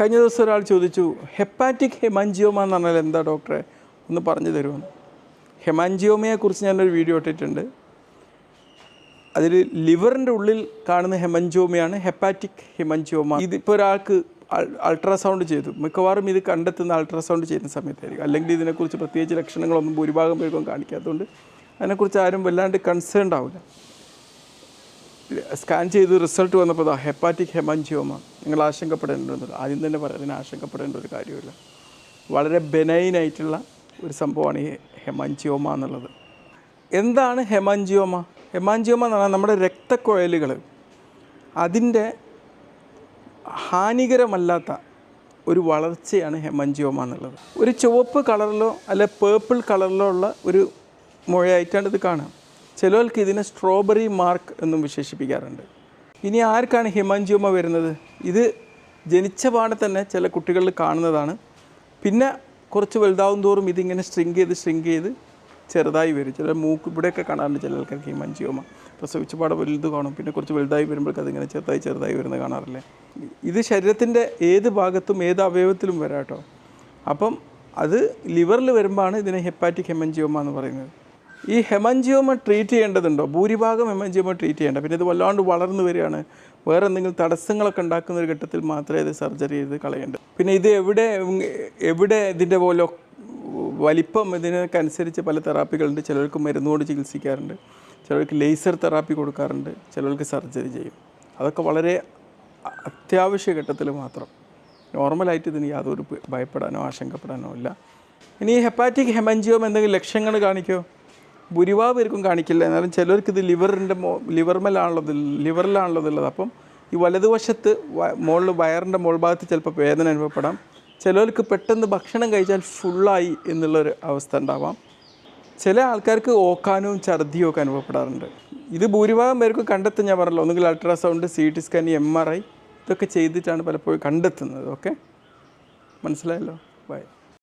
കഴിഞ്ഞ ദിവസം ഒരാൾ ചോദിച്ചു ഹെപ്പാറ്റിക് ഹെമാൻജിയോമ എന്ന് പറഞ്ഞാൽ എന്താ ഡോക്ടറെ? ഒന്ന് പറഞ്ഞു തരുമെന്ന് ഹെമാൻജിയോമയെക്കുറിച്ച് ഞാനൊരു വീഡിയോ ഇട്ടിട്ടുണ്ട്. അതിൽ ലിവറിന്റെ ഉള്ളിൽ കാണുന്ന ഹെമൻജിയോമയാണ് ഹെപ്പാറ്റിക് ഹെമൻജിയോമ. ഇതിപ്പോൾ ഒരാൾക്ക് അൾട്രാസൗണ്ട് ചെയ്തു. മിക്കവാറും ഇത് കണ്ടെത്തുന്ന അൾട്രാസൗണ്ട് ചെയ്യുന്ന സമയത്തായിരിക്കും. അല്ലെങ്കിൽ ഇതിനെക്കുറിച്ച് പ്രത്യേകിച്ച് ലക്ഷണങ്ങളൊന്നും ഭൂരിഭാഗം പേർക്കും കാണിക്കാത്തതുകൊണ്ട് അതിനെക്കുറിച്ച് ആരും വല്ലാണ്ട് കൺസേൺഡ് ആവില്ല. സ്കാൻ ചെയ്ത് റിസൾട്ട് വന്നപ്പോൾ അതാ ഹെപ്പാറ്റിക് ഹെമാൻജിയോമ നിങ്ങൾ ആശങ്കപ്പെടേണ്ടത് ആദ്യം തന്നെ പറയാം അതിന് ആശങ്കപ്പെടേണ്ട ഒരു കാര്യമില്ല വളരെ ബെനൈനായിട്ടുള്ള ഒരു സംഭവമാണ് ഈ ഹെമാൻജിയോമ എന്നുള്ളത്. എന്താണ് ഹെമാൻജിയോമ ഹെമാൻജിയോമ എന്ന് പറഞ്ഞാൽ നമ്മുടെ രക്തക്കുഴലുകൾ അതിന്റെ ഹാനികരമല്ലാത്ത ഒരു വളർച്ചയാണ് ഹെമാൻജിയോമ എന്നുള്ളത്. ഒരു ചുവപ്പ് കളറിലോ അല്ലെ പേർപ്പിൾ കളറിലോ ഉള്ള ഒരു മുഴയായിട്ടാണ് ഇത് കാണാം ചിലർക്ക് ഇതിനെ സ്ട്രോബെറി മാർക്ക് എന്നും വിശേഷിപ്പിക്കാറുണ്ട്. ഇനി ആർക്കാണ് ഹിമാൻജിയോമ വരുന്നത്? ഇത് ജനിച്ച പാടെ തന്നെ ചില കുട്ടികളിൽ കാണുന്നതാണ്. പിന്നെ കുറച്ച് വലുതാവും തോറും ഇതിങ്ങനെ സ്ട്രിങ്ക് ചെയ്ത് സ്ട്രിങ്ക് ചെയ്ത് ചെറുതായി വരും. ചില മൂക്ക് ഇവിടെയൊക്കെ കാണാറുണ്ട് ചില ആൾക്കാർക്ക് ഹിമാൻജിയോമ പ്രസവിച്ച പാടെ വലുത് കാണും. പിന്നെ കുറച്ച് വലുതായി വരുമ്പോഴേക്കും അതിങ്ങനെ ചെറുതായി ചെറുതായി വരുന്നത് കാണാറില്ലേ? ഇത് ശരീരത്തിന്റെ ഏത് ഭാഗത്തും ഏത് അവയവത്തിലും വരാം കേട്ടോ. അപ്പം അത് ലിവറിൽ വരുമ്പോഴാണ് ഇതിനെ ഹെപ്പാറ്റിക് ഹെമൻജിയോമ എന്ന് പറയുന്നത്. ഈ ഹെമൻജിയോമ ട്രീറ്റ് ചെയ്യേണ്ടതുണ്ടോ? ഭൂരിഭാഗം ഹെമൻജിയോമ ട്രീറ്റ് ചെയ്യേണ്ട. പിന്നെ ഇത് വല്ലാണ്ട് വളർന്നു വരികയാണ്. വേറെ എന്തെങ്കിലും തടസ്സങ്ങളൊക്കെ ഉണ്ടാക്കുന്ന ഒരു ഘട്ടത്തിൽ മാത്രമേ ഇത് സർജറി ചെയ്ത് കളയേണ്ടത്. പിന്നെ ഇത് എവിടെ എവിടെ ഇതിന്റെ പോലെ വലിപ്പം ഇതിനൊക്കനുസരിച്ച് പല തെറാപ്പികളുണ്ട്. ചിലർക്ക് മരുന്നുകൊണ്ട് ചികിത്സിക്കാറുണ്ട്. ചിലർക്ക് ലേസർ തെറാപ്പി കൊടുക്കാറുണ്ട്. ചിലർക്ക് സർജറി ചെയ്യും. അതൊക്കെ വളരെ അത്യാവശ്യ ഘട്ടത്തിൽ മാത്രം. നോർമലായിട്ട് ഇതിന് യാതൊരു ഭയപ്പെടാനോ ആശങ്കപ്പെടാനോ ഇല്ല. ഇനി ഹെപ്പാറ്റിക് ഹെമൻജിയോം എന്തെങ്കിലും ലക്ഷണങ്ങൾ കാണിക്കോ? ഭൂരിഭാഗം പേർക്കും കാണിക്കില്ല. എന്നാലും ചിലർക്ക് ഇത് ലിവറിന്റെ മോ ലിവറിലാണുള്ളത് ഉള്ളത് അപ്പം ഈ വലതുവശത്ത് മുകളിൽ വയറിന്റെ മുകൾ ഭാഗത്ത് ചിലപ്പോൾ വേദന അനുഭവപ്പെടാം. ചിലർക്ക് പെട്ടെന്ന് ഭക്ഷണം കഴിച്ചാൽ ഫുള്ളായി എന്നുള്ളൊരു അവസ്ഥ ഉണ്ടാവാം. ചില ആൾക്കാർക്ക് ഓക്കാനും ഛർദിയും ഒക്കെ അനുഭവപ്പെടാറുണ്ട്. ഇത് ഭൂരിഭാഗം പേർക്ക് കണ്ടെത്തും ഞാൻ പറഞ്ഞല്ലോ. ഒന്നുകിൽ ultrasound C T scan M R I ഇതൊക്കെ ചെയ്തിട്ടാണ് പലപ്പോഴും കണ്ടെത്തുന്നത്. ഓക്കെ? മനസ്സിലായല്ലോ? ബൈ.